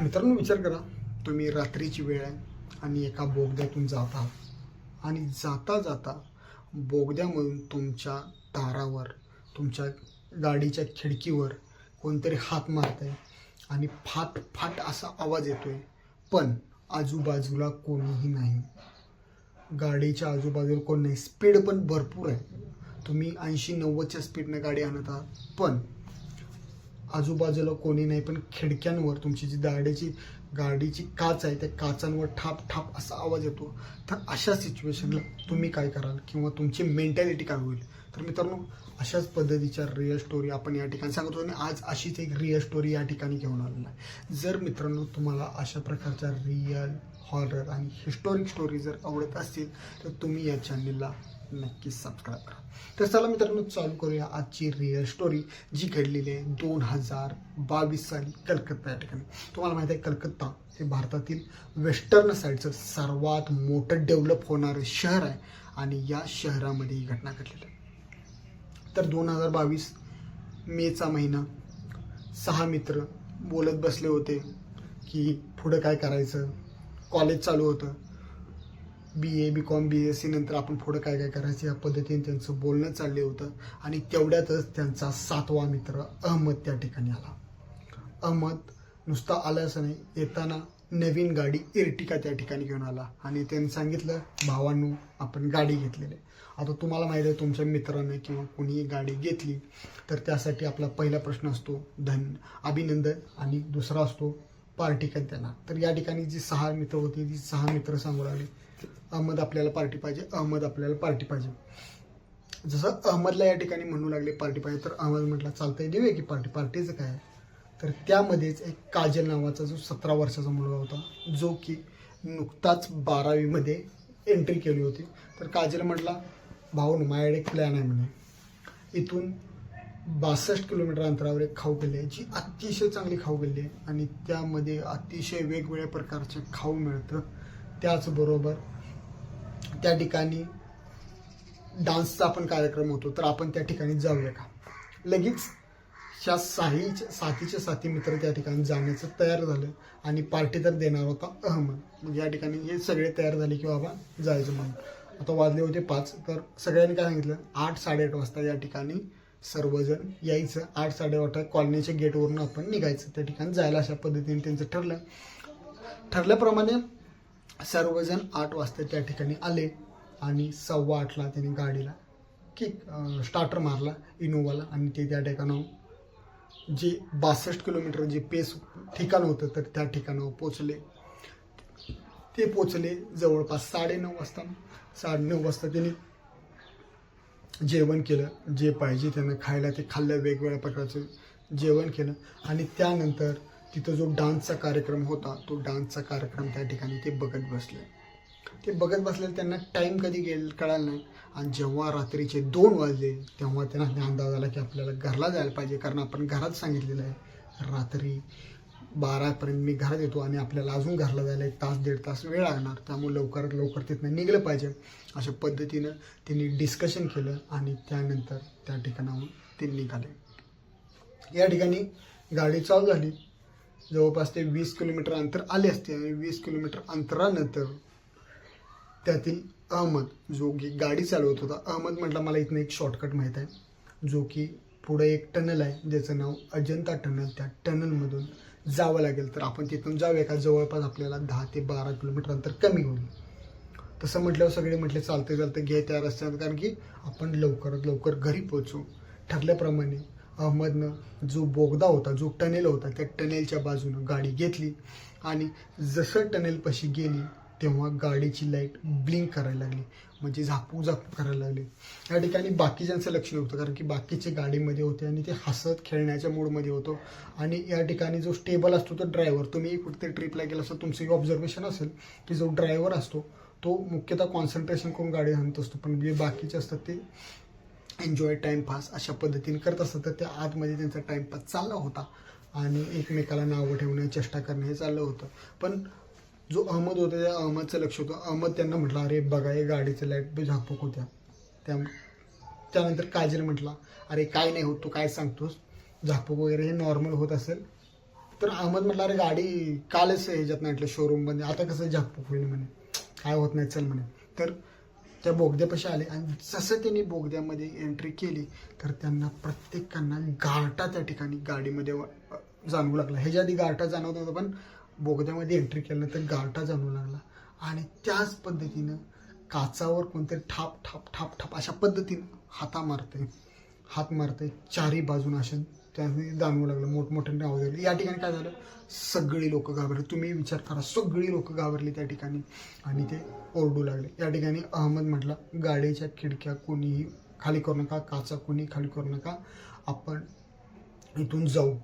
मित्रांनो विचार करा. तुम्ही रात्रीची वेळ आहे आणि एका बोगद्यातून जात आहात आणि जाता जाता बोगद्यामधून तुमच्या दारावर तुमच्या गाडीच्या खिडकीवर कोणतरी हात मारत आहे आणि फाट फाट असा आवाज येतोय. पण आजूबाजूला कोणीही नाही. गाडीच्या आजूबाजूला कोण नाही. स्पीड पण भरपूर आहे. तुम्ही ऐंशी नव्वदच्या स्पीडनं गाडी आणत आहात. पण आजूबाजूला कोणी नाही पण खिडक्यांवर तुमची जी गाडीची गाडीची काच आहे त्या काचांवर ठाप ठाप असा आवाज येतो. तर अशा सिच्युएशनला तुम्ही काय कराल? किंवा तुमची मेंटॅलिटी काय होईल? तर मित्रांनो अशाच पद्धतीच्या रिअल स्टोरी आपण या ठिकाणी सांगतो आणि आज अशीच एक रिअल स्टोरी या ठिकाणी घेऊन आलेला आहे. जर मित्रांनो तुम्हाला अशा प्रकारच्या रिअल हॉरर आणि हिस्टॉरिक स्टोरी जर आवडत असतील तर तुम्ही या चॅनलला नक्कीच सबस्क्राईब करा. तर चला मित्रांनो चालू करूया आजची रिअल स्टोरी जी घडलेली आहे दोन हजार बावीस साली कलकत्ता या ठिकाणी. तुम्हाला माहिती आहे कलकत्ता हे भारतातील वेस्टर्न साईडचं सर्वात मोठं डेव्हलप होणारं शहर आहे आणि या शहरामध्ये ही घटना घडलेली आहे. तर दोन हजार बावीस मेचा महिना सहा मित्र बोलत बसले होते की पुढं काय करायचं? कॉलेज चालू होतं. B A B com B S C नंतर आपण पुढं काय काय करायचं? या पद्धतीने त्यांचं बोलणं चालले होतं. आणि तेवढ्यातच त्यांचा सातवा मित्र अहमद त्या ठिकाणी आला. अहमद नुसता आला असं नाही. येताना नवीन गाडी इर्टिका त्या ठिकाणी घेऊन आला. आणि त्यांनी सांगितलं भावांनो आपण गाडी घेतलेली आहे. आता तुम्हाला माहिती आहे तुमच्या मित्राने किंवा कोणीही गाडी घेतली तर त्यासाठी आपला पहिला प्रश्न असतो धन अभिनंदन. आणि दुसरा असतो पार्टी कधी तर या ठिकाणी जी सहा मित्र होती ती सहा मित्र सांगू लागले. अहमद आपल्याला पार्टी पाहिजे अहमद आपल्याला पार्टी पाहिजे. जसं अहमदला या ठिकाणी म्हणू लागले पार्टी पाहिजे तर अहमद म्हटला चालतंय देऊया की पार्टी पार्टीचं काय आहे? तर त्यामध्येच एक काजल नावाचा जो सतरा वर्षाचा मुलगा होता जो की नुकताच बारावीमध्ये एंट्री केली होती. तर काजल म्हटला भाऊ माझ्याकडे एक प्लॅन आहे म्हणे. इथून बासष्ट किलोमीटर अंतरावर एक खाऊ गल्ली आहे जी अतिशय चांगली खाऊ गल्ली आहे आणि त्यामध्ये अतिशय वेगवेगळ्या प्रकारचे खाऊ मिळतं. त्याचबरोबर त्या ठिकाणी डान्सचा पण कार्यक्रम होतो तर आपण त्या ठिकाणी जाऊया का? लगेच ह्या साहीच्या साथीचे साथी मित्र त्या ठिकाणी जाण्याचं तयार झालं आणि पार्टी तर देणार होता अहमद. म्हणजे या ठिकाणी हे सगळे तयार झाले की बाबा जायचं म्हणून. आता वाजले होते पाच तर सगळ्यांनी काय सांगितलं? आठ साडेआठ वाजता या ठिकाणी सर्वजण यायचं. आठ साडेआठ कॉलनीच्या गेटवरून आपण निघायचं. त्या ठिकाणी जायला अशा पद्धतीने त्यांचं ठरलं. ठरल्याप्रमाणे सर्वजण आठ वाजता त्या ठिकाणी आले आणि सव्वा आठला त्यांनी गाडीला किक स्टार्टर मारला इनोवाला आणि ते त्या ठिकाणावर जे बासष्ट किलोमीटर जे पेस ठिकाण होतं तर त्या ठिकाणावर पोचले ते पोचले जवळपास साडेनऊ वाजता. साडेनऊ वाजता त्यांनी जेवण केलं. जे पाहिजे त्यांना खायला ते खाल्लं. वेगवेगळ्या प्रकारचं जेवण केलं. आणि त्यानंतर तिथं जो डान्सचा कार्यक्रम होता तो डान्सचा कार्यक्रम त्या ठिकाणी ते बघत बसले. ते बघत बसले त्यांना टाईम कधी गेल कळालं नाही. आणि जेव्हा रात्रीचे दोन वाजले तेव्हा त्यांना अंदाज आला की आपल्याला घरला जायला पाहिजे. कारण आपण घरात सांगितलेलं आहे रात्री बारापर्यंत मी घरात येतो आणि आपल्याला अजून घरला जायला एक तास दीड तास वेळ लागणार. त्यामुळे लवकरात लवकर तिथनं निघलं पाहिजे. अशा पद्धतीनं त्यांनी डिस्कशन केलं आणि त्यानंतर त्या ठिकाणाहून ते निघाले. या ठिकाणी गाडी चालू झाली. जवळपास ते वीस किलोमीटर अंतर आले असते आणि वीस किलोमीटर अंतरानंतर त्यातील अहमद जो की गाडी चालवत होता अहमद म्हटला मला इथनं एक शॉर्टकट माहीत आहे जो की पुढे एक टनल आहे ज्याचं नाव अजंता टनल त्या टनलमधून जावं लागेल. तर आपण तिथून जाऊया का? जवळपास आपल्याला दहा ते बारा किलोमीटर अंतर कमी होईल. तसं म्हटल्यावर सगळे म्हटले चालते चालते घे त्या रस्त्यात. कारण की आपण लवकरात लवकर घरी पोहोचू. ठरल्याप्रमाणे अहमदनं जो बोगदा होता जो टनेल होता त्या टनेलच्या बाजूनं गाडी घेतली आणि जसं टनेलपाशी गेली तेव्हा गाडीची लाइट ब्लिंक करायला लागली. म्हणजे झापू झापू करायला लागली. या ठिकाणी बाकीच्यांचं लक्ष होतं कारण की बाकीचे गाडीमध्ये होते आणि ते हसत खेळण्याच्या मूडमध्ये होतो. आणि या ठिकाणी जो स्टेबल असतो तो ड्रायव्हर तुम्ही कुठेतरी ट्रिपला गेला असं तुमचं ऑब्झर्वेशन असेल की जो ड्रायव्हर असतो तो मुख्यतः कॉन्सन्ट्रेशन करून गाडी हाणत असतो. पण जे बाकीचे असतात ते एन्जॉय टाईमपास अशा पद्धतीने करत असतात. तर त्या आतमध्ये त्यांचा टाईमपास चालला होता. आणि एकमेकाला नावं ठेवणे चेष्टा करणे हे चाललं होतं. पण जो अहमद होता त्या अहमदचं लक्ष होतं. अहमद त्यांना म्हटलं अरे बघा हे गाडीचं लाइट बी झापक होत्या. त्या त्यानंतर काजल म्हटला अरे काय नाही होत तू काय सांगतोस? झाकपूक वगैरे हे नॉर्मल होत असेल. तर अहमद म्हटलं अरे गाडी कालच ह्याच्यात नाही शोरूममध्ये आता कसं झाकपूक होईल म्हणे? काय होत नाही चल म्हणे. तर त्या बोगद्यापाशी आले. आणि जसं त्यांनी बोगद्यामध्ये एंट्री केली तर त्यांना प्रत्येकांना गारटा त्या ठिकाणी गाडीमध्ये जाणवू लागला. ह्याच्या आधी गारटा जाणवत नव्हता पण बोगद्यामध्ये एंट्री केल्यानंतर गारटा जाणवू लागला. आणि त्याच पद्धतीनं काचावर कोणतरी ठाप ठाप ठाप ठाप अशा पद्धतीनं हाता मारते हात मारते चारी बाजून असे त्यांनी जाणवू लागलं मोठमोठ्याने आवाज आले या ठिकाणी काय झालं? सगळी लोक घाबरली. तुम्ही विचार करा सगळी लोक घाबरली त्या ठिकाणी आणि ते ओरडू लागले. या ठिकाणी अहमद म्हटला गाडीच्या खिडक्या कोणीही खाली करू नका काचा कोणी खाली करू नका आपण इथून जाऊ.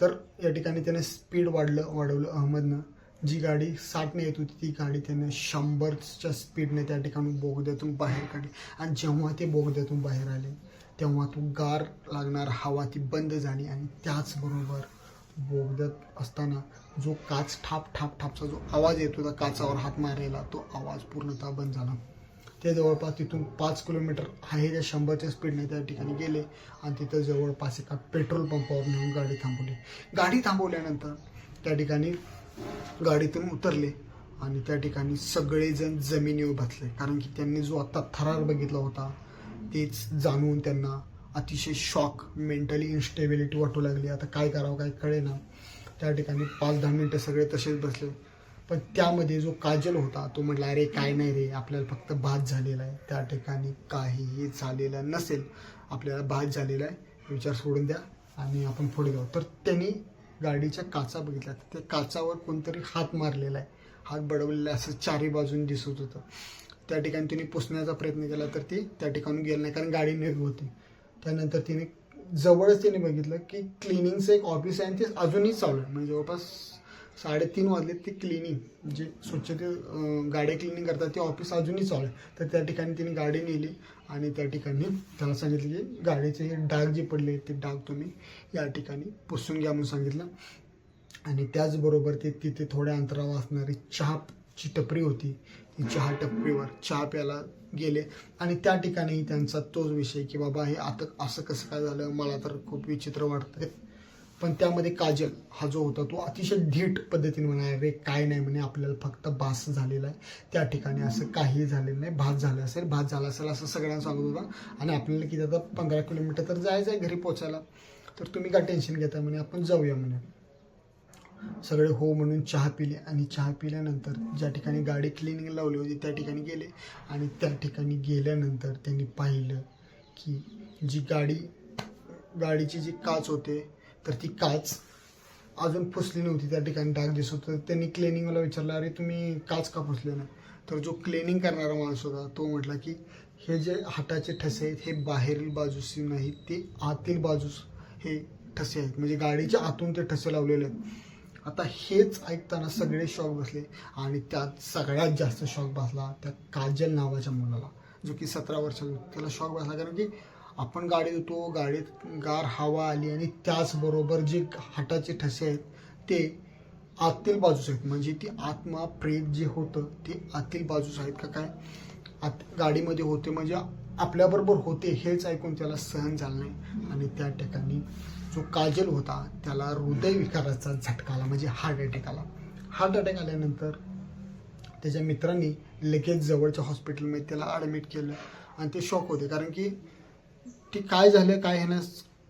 तर या ठिकाणी त्याने स्पीड वाढलं वाढवलं अहमदनं. जी गाडी साठने येत होती ती गाडी त्याने शंभरच्या स्पीडने त्या ठिकाणी बोगद्यातून बाहेर काढली. आणि जेव्हा ते बोगद्यातून बाहेर आले तेव्हा तो गार लागणार हवा ती बंद झाली आणि त्याचबरोबर बोगदत असताना जो काच ठाप ठाप ठापचा जो आवाज येत होता काचावर हात मारायला तो आवाज पूर्णतः बंद झाला. ते जवळपास तिथून पाच किलोमीटर आहे त्या शंभरच्या स्पीडने त्या ठिकाणी गेले आणि तिथं जवळपास एका पेट्रोल पंपावर नेऊन गाडी थांबवली. गाडी थांबवल्यानंतर त्या ठिकाणी गाडीतून उतरले आणि त्या ठिकाणी सगळेजण जमिनीवर बसले कारण की त्यांनी जो आत्ता थरार बघितला होता तेच जाणून त्यांना अतिशय शॉक मेंटली इन्स्टेबिलिटी वाटू लागली. आता काय करावं काय कळेना. त्या ठिकाणी पाच दहा मिनटं सगळे तसेच बसले. पण त्यामध्ये जो काजल होता तो म्हटला अरे काय नाही रे आपल्याला फक्त भात झालेला आहे. त्या ठिकाणी काहीही झालेलं नसेल. आपल्याला भात झालेला आहे. विचार सोडून द्या. आणि आपण पुढे जाऊ. तर त्यांनी गाडीच्या काचा बघितल्या. तर त्या काचावर कोणतरी हात मारलेला आहे. हात बडवलेला असं चारी बाजून दिसत होतं. त्या ठिकाणी तिने पुसण्याचा प्रयत्न केला तर ती त्या ठिकाणी गेलं नाही कारण गाडी निघ होती. त्यानंतर तिने जवळच तिने बघितलं की क्लिनिंगचं एक ऑफिस आहे आणि ते अजूनही चालू आहे. म्हणजे जवळपास साडेतीन वाजले म्हणजे ते क्लिनिंग जे स्वच्छते अं, गाड्या क्लिनिंग करतात ते ऑफिस अजूनही चालू आहे. तर त्या ठिकाणी तिने गाडी नेली आणि त्या ठिकाणी त्याला सांगितलं की गाडीचे डाग जे पडले ते डाग तुम्ही या ठिकाणी पुसून घ्या म्हणून सांगितलं. आणि त्याचबरोबर ते तिथे थोड्या अंतरावर असणारी चहा जी टपरी होती. ती चहा टपरीवर चहा प्यायला गेले. आणि त्या ठिकाणी त्यांचा तोच विषय की बाबा हे आता असं कसं काय झालं? मला तर खूप विचित्र वाटतंय. पण त्यामध्ये काजल हा जो होता तो अतिशय धीट पद्धतीने म्हणाय रे काय नाही म्हणे आपल्याला फक्त भास झालेला आहे. त्या ठिकाणी असं काही झालेलं नाही. भात झालं असेल भात झाला असेल असं सगळ्यांना सांगत होता. आणि आपल्याला किती आता पंधरा किलोमीटर तर जायचं आहे घरी पोचायला. तर तुम्ही काय टेन्शन घेता म्हणे? आपण जाऊया म्हणे. सगळे हो म्हणून चहा पिले आणि चहा पिल्यानंतर ज्या ठिकाणी गाडी क्लिनिंग लावली होती त्या ठिकाणी गेले. आणि त्या ठिकाणी गेल्यानंतर त्यांनी पाहिलं की जी गाडी गाडीची जी काच होते तर ती काच अजून फुसली नव्हती. त्या ठिकाणी डाग दिसत होतं. त्यांनी क्लिनिंगला विचारलं अरे तुम्ही काच का फुसले ना तर जो क्लिनिंग करणारा माणूस होता तो म्हटला की हे जे हाताचे ठसे आहेत हे बाहेरील बाजूस नाहीत ते आतील बाजूस हे ठसे आहेत. म्हणजे गाडीच्या आतून ते ठसे लावलेले आहेत. आता हेच ऐकताना सगळे शॉक बसले. आणि त्यात सगळ्यात जास्त शॉक बसला त्या काजल नावाच्या मुलाला जो की सतरा वर्षाचा त्याला शॉक बसला कारण की आपण गाडीत होतो गाडीत गार हवा आली आणि त्याचबरोबर जे हाताचे ठसे आहेत ते आतील बाजूस आहेत. म्हणजे ती आत्मा प्रेत जे होतं ते आतील बाजूस आहेत का काय? आत गाडीमध्ये होते म्हणजे आपल्याबरोबर होते हेच ऐकून त्याला सहन झालं नाही. आणि त्या ठिकाणी जो काजल होता त्याला हृदयविकाराचा झटका आला म्हणजे हार्ट अटॅक आला. हार्ट अटॅक आल्यानंतर त्याच्या मित्रांनी लगेच जवळच्या हॉस्पिटलमध्ये त्याला ॲडमिट केलं आणि ते शॉक होते. कारण की ती काय झालं काय ह्यानं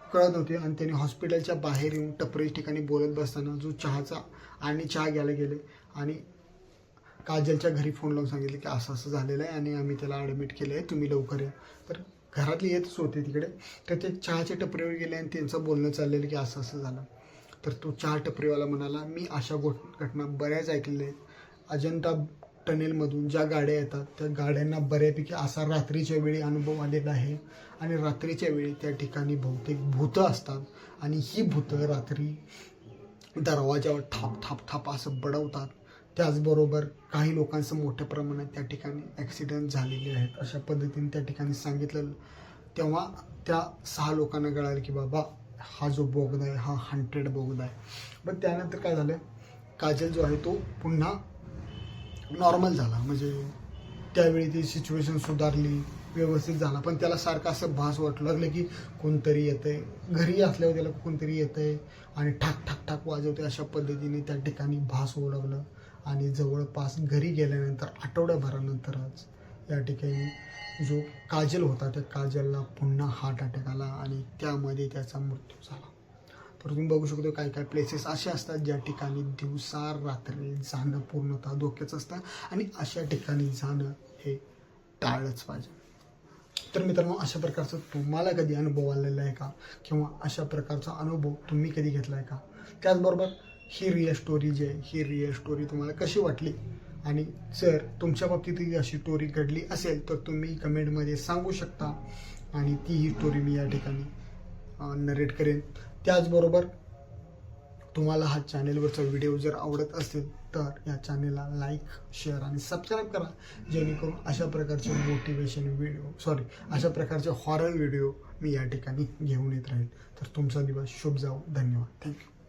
कळत नव्हते. आणि त्यांनी हॉस्पिटलच्या बाहेर येऊन टपरीच्या ठिकाणी बोलत बसताना जो चहाचा आणि चहा घ्यायला गेले आणि काजलच्या घरी फोन लावून सांगितलं की असं असं झालेलं आहे आणि आम्ही त्याला ॲडमिट केलं आहे तुम्ही लवकर या. तर घरातले येतच होते तिकडे. तर ते चहाच्या टपरीवर गेले आणि त्यांचं बोलणं चाललेलं की असं असं झालं. तर तो चहा टपरीवाला म्हणाला मी अशा गोट घटना बऱ्याच ऐकलेल्या आहेत. अजंता टनेलमधून ज्या गाड्या येतात त्या गाड्यांना बऱ्यापैकी असा रात्रीच्या वेळी अनुभव आलेला आहे आणि रात्रीच्या वेळी त्या ठिकाणी बहुतेक भूतं असतात आणि ही भूतं रात्री दरवाजावर थाप थाप थाप असं बडवतात. त्याचबरोबर काही लोकांचं मोठ्या प्रमाणात त्या ठिकाणी ॲक्सिडेंट झालेले आहेत. अशा पद्धतीने त्या ठिकाणी सांगितलं. तेव्हा त्या सहा लोकांना कळालं की बाबा हा जो बोगदा आहे हा हंड्रेड बोगदा आहे. पण त्यानंतर काय झालं? काजल जो आहे तो पुन्हा नॉर्मल झाला. म्हणजे त्यावेळी ती सिच्युएशन सुधारली. व्यवस्थित झाला. पण त्याला सारखं असं भास वाटू लागलं की कोणतरी येतंय. घरी असल्यावर त्याला कोणतरी येतंय आणि ठाक ठाक ठाक वाजवते अशा पद्धतीने त्या ठिकाणी भास होऊ लागलं आणि जवळपास घरी गेल्यानंतर आठवड्याभरानंतरच या ठिकाणी जो काजल होता त्या काजलला पुन्हा हार्ट अटॅक आला आणि त्यामध्ये त्याचा मृत्यू झाला. तर तुम्ही बघू शकतो काय काय प्लेसेस असे असतात ज्या ठिकाणी दिवसा रात्री जाणं पूर्णतः धोक्याचं असतं आणि अशा ठिकाणी जाणं हे टाळलंच पाहिजे. तर मित्रांनो अशा प्रकारचा तुम्हाला कधी अनुभव आलेला आहे का? किंवा अशा प्रकारचा अनुभव तुम्ही कधी घेतला आहे का? त्याचबरोबर ही रिअल स्टोरी जी आहे ही रिअल स्टोरी तुम्हाला कशी वाटली? आणि जर तुमच्या बाबतीत अशी स्टोरी घडली असेल तर तुम्ही कमेंटमध्ये सांगू शकता. आणि ती ही स्टोरी मी या ठिकाणी नरेट करेन. त्याचबरोबर तुम्हाला हा चॅनेलवरचा व्हिडिओ जर आवडत असेल तर या चॅनेलला लाईक शेअर आणि सबस्क्राईब करा. जेणेकरून अशा प्रकारचे मोटिवेशन व्हिडिओ सॉरी अशा प्रकारचे हॉरर व्हिडिओ मी या ठिकाणी घेऊन येत राहील. तर तुमचा दिवस शुभ जाऊ धन्यवाद. थँक्यू